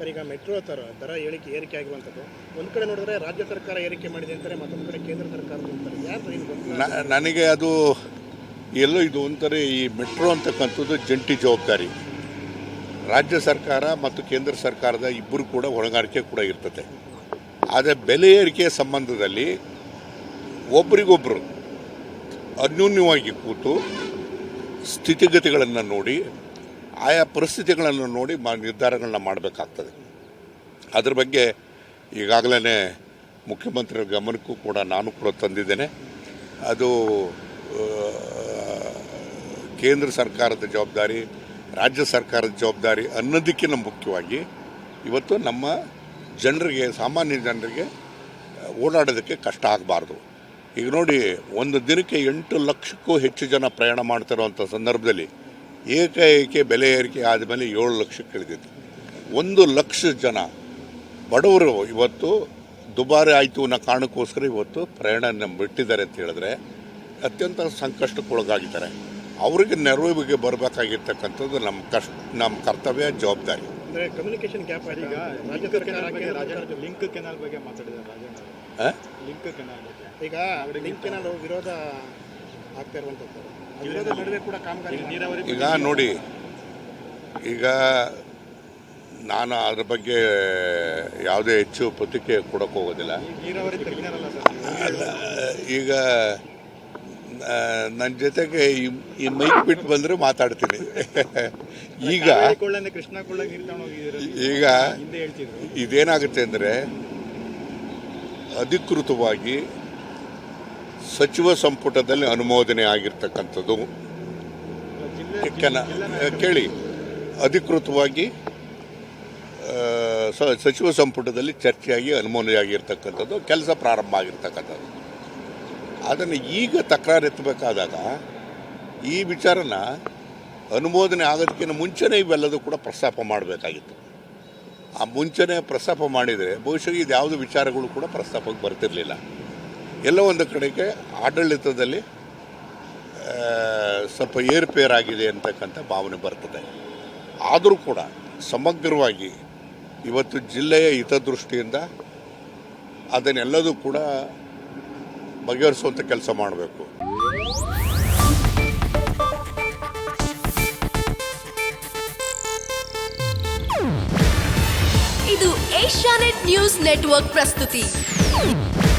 Sir ಈಗ metro ಥರ ದರ ಏರಿಕೆ ಏರಿಕೆ ಆಗಿರುವಂಥದ್ದು ಒಂದು ಕಡೆ ನೋಡಿದ್ರೆ ರಾಜ್ಯ ಸರ್ಕಾರ ಏರಿಕೆ ಮಾಡಿದೆ ಅಂತಾರೆ, ಮತ್ತೊಂದು ಕಡೆ ಕೇಂದ್ರ ಸರ್ಕಾರ ಯಾರು ಏನು ಗೊತ್ತಿಲ್ಲ ನನಗೆ ಅದು ಎಲ್ಲೋ ಇದು ಒಂಥರ ಈ ಮೆಟ್ರೋ ಅಂತಕ್ಕಂಥದ್ದು ಜಂಟಿ ಜವಾಬ್ದಾರಿ. ರಾಜ್ಯ ಸರ್ಕಾರ ಮತ್ತು ಕೇಂದ್ರ ಸರ್ಕಾರದ ಇಬ್ಬರು ಕೂಡ ಹೊಣೆಗಾರಿಕೆ ಕೂಡ ಇರ್ತದೆ. ಆದರೆ ಬೆಲೆ ಏರಿಕೆಯ ಸಂಬಂಧದಲ್ಲಿ ಒಬ್ರಿಗೊಬ್ಬರು ಅನ್ಯೂನ್ಯವಾಗಿ ಕೂತು ಸ್ಥಿತಿಗತಿಗಳನ್ನು ನೋಡಿ ಆಯಾ ಪರಿಸ್ಥಿತಿಗಳನ್ನು ನೋಡಿ ಮಾ ನಿರ್ಧಾರಗಳನ್ನ ಮಾಡಬೇಕಾಗ್ತದೆ. ಅದ್ರ ಬಗ್ಗೆ ಈಗಾಗಲೇ ಮುಖ್ಯಮಂತ್ರಿಗಳ ಗಮನಕ್ಕೂ ಕೂಡ ನಾನು ಕೂಡ ತಂದಿದ್ದೇನೆ. ಅದು ಕೇಂದ್ರ ಸರ್ಕಾರದ ಜವಾಬ್ದಾರಿ, ರಾಜ್ಯ ಸರ್ಕಾರದ ಜವಾಬ್ದಾರಿ ಅನ್ನೋದಕ್ಕಿಂತ ಮುಖ್ಯವಾಗಿ ಇವತ್ತು ನಮ್ಮ ಜನರಿಗೆ, ಸಾಮಾನ್ಯ ಜನರಿಗೆ ಓಡಾಡೋದಕ್ಕೆ ಕಷ್ಟ ಆಗಬಾರ್ದು. ಈಗ ನೋಡಿ, ಒಂದು ದಿನಕ್ಕೆ ಎಂಟು ಲಕ್ಷಕ್ಕೂ ಹೆಚ್ಚು ಜನ ಪ್ರಯಾಣ ಮಾಡ್ತಿರೋವಂಥ ಸಂದರ್ಭದಲ್ಲಿ ಏಕಾಏಕಿ ಬೆಲೆ ಏರಿಕೆ ಆದಮೇಲೆ ಏಳು ಲಕ್ಷಕ್ಕೆ ಇಳಿದಿತ್ತು ಒಂದು ಲಕ್ಷ ಜನ ಬಡವರು ಇವತ್ತು ದುಬಾರಿ ಆಯಿತು ಅನ್ನೋ ಕಾರಣಕ್ಕೋಸ್ಕರ ಇವತ್ತು ಪ್ರಯಾಣ ಬಿಟ್ಟಿದ್ದಾರೆ ಅಂತ ಹೇಳಿದ್ರೆ ಅತ್ಯಂತ ಸಂಕಷ್ಟಕ್ಕೊಳಗಾಗಿದ್ದಾರೆ. ಅವರಿಗೆ ನೆರವಿಗೆ ಬರಬೇಕಾಗಿರ್ತಕ್ಕಂಥದ್ದು ನಮ್ಮ ಕಷ್ಟ ನಮ್ಮ ಕರ್ತವ್ಯ ಜವಾಬ್ದಾರಿ. ಅಂದ್ರೆ ಕಮ್ಯುನಿಕೇಶನ್ ಗ್ಯಾಪ್ ಲಿಂಕ್ ಕೆನಾಲ್ ಬಗ್ಗೆ ಲಿಂಕ್ ಕೆನಾಲ್ ಬಗ್ಗೆ ಮಾತಾಡಿದ್ದಾರೆ ರಾಜಣ್ಣ. ಲಿಂಕ್ ಕೆನಾಲ್ ಬಗ್ಗೆ. ಈಗ ಲಿಂಕ್ ನಾವು ವಿರೋಧ ಈಗ ನೋಡಿ ಈಗ ನಾನು ಅದ್ರ ಬಗ್ಗೆ ಯಾವುದೇ ಹೆಚ್ಚು ಪ್ರತಿಕ್ರಿಯೆ ಕೊಡೋಕೆ ಹೋಗೋದಿಲ್ಲ. ಈಗ ನನ್ನ ಜೊತೆಗೆ ಈ ಈ ಮೈಕ್ ಬಿಟ್ಟು ಬಂದರೆ ಮಾತಾಡ್ತೀನಿ. ಈಗ ಕೊಳ್ಳಂದ ಕೃಷ್ಣ ಕೊಳ್ಳ ಈಗ ಹಿಂದೆ ಹೇಳ್ತಿದ್ರು. ಇದೇನಾಗುತ್ತೆ ಅಂದರೆ ಅಧಿಕೃತವಾಗಿ ಸಚಿವ ಸಂಪುಟದಲ್ಲಿ ಅನುಮೋದನೆ ಆಗಿರ್ತಕ್ಕಂಥದ್ದು. ಕೇಳಿ. ಅಧಿಕೃತವಾಗಿ ಸಚಿವ ಸಂಪುಟದಲ್ಲಿ ಚರ್ಚೆಯಾಗಿ ಅನುಮೋದನೆ ಆಗಿರ್ತಕ್ಕಂಥದ್ದು ಕೆಲಸ ಪ್ರಾರಂಭ ಆಗಿರ್ತಕ್ಕಂಥದ್ದು. ಅದನ್ನು ಈಗ ತಕರಾರು ಎತ್ತಬೇಕಾದಾಗ, ಈ ವಿಚಾರನ ಅನುಮೋದನೆ ಆಗೋದಕ್ಕಿಂತ ಮುಂಚೆನೇ ಇವೆಲ್ಲದೂ ಕೂಡ ಪ್ರಸ್ತಾಪ ಮಾಡಬೇಕಾಗಿತ್ತು. ಆ ಮುಂಚೆನೇ ಪ್ರಸ್ತಾಪ ಮಾಡಿದರೆ, ಬಹುಶಃ ಇದು ಯಾವುದು ವಿಚಾರಗಳು ಕೂಡ ಪ್ರಸ್ತಾಪಕ್ಕೆ ಬರ್ತಿರಲಿಲ್ಲ. ಎಲ್ಲೋ ಒಂದು ಕಡೆಗೆ ಆಡಳಿತದಲ್ಲಿ ಸ್ವಲ್ಪ ಏರುಪೇರಾಗಿದೆ ಅಂತಕ್ಕಂಥ ಭಾವನೆ ಬರ್ತದೆ. ಆದರೂ ಕೂಡ ಸಮಗ್ರವಾಗಿ ಇವತ್ತು ಜಿಲ್ಲೆಯ ಹಿತದೃಷ್ಟಿಯಿಂದ ಅದನ್ನೆಲ್ಲದೂ ಕೂಡ ಬಗೆಹರಿಸುವಂಥ ಕೆಲಸ ಮಾಡಬೇಕು. ಇದು ಏಷ್ಯಾನೆಟ್ ನ್ಯೂಸ್ ನೆಟ್ವರ್ಕ್ ಪ್ರಸ್ತುತಿ.